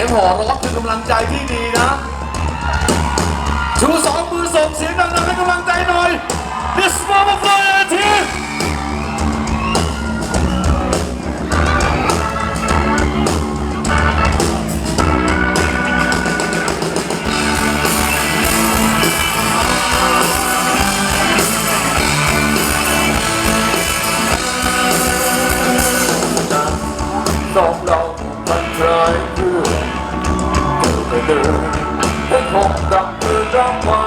สียงหอร้องคือกำลังใจที่ดีนะ ชูสองมือส่งเสียงดังๆให้กำลังใจหน่อย This moment มันเคยเพื่อเดินไปเดินให้คงดับมือรับไว้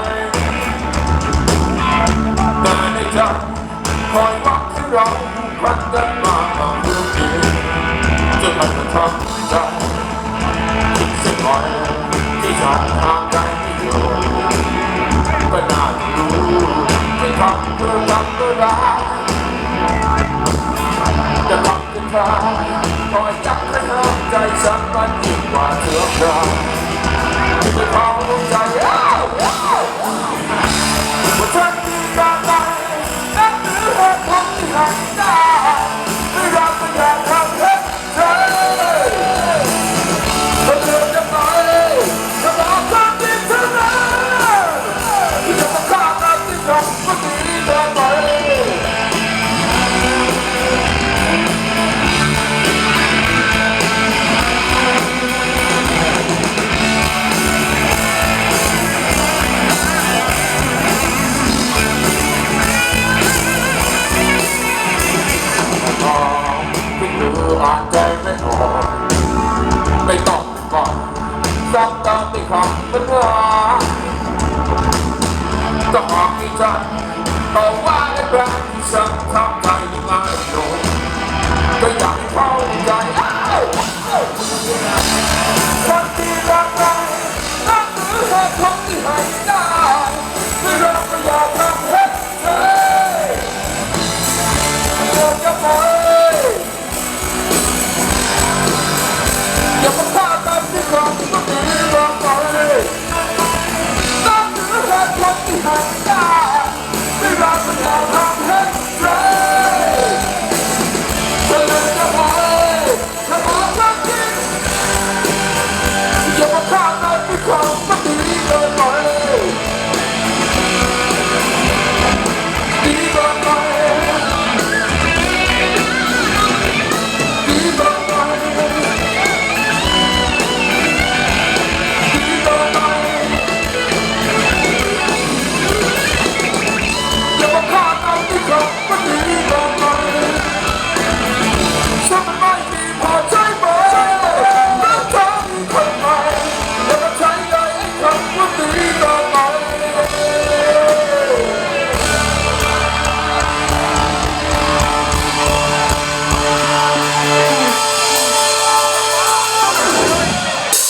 แต่ในใจคอยวังให้เราพันกันมามาเพื่อเพียงจนมันทำใจคิดสักหน่อยที่ฉันห่างไกลไม่อยู่ก็น่าจะรู้ไม่ทำเพื่อทำเพื่อรักจะทำกันมาคอยจับ ให้ห้ามใจฉันมันยิ่งกว่าเถื่อนรายที่จะเข้าใจ ลานใจไม่ออกไม่ต้องก่อนซ้ำเติมไปของปัญหาก็หอกที่ฉันต่อว่าและแรงที่ฉันทำใจไม่ไงโดนก็อยากให้เข้าใจ Thank you.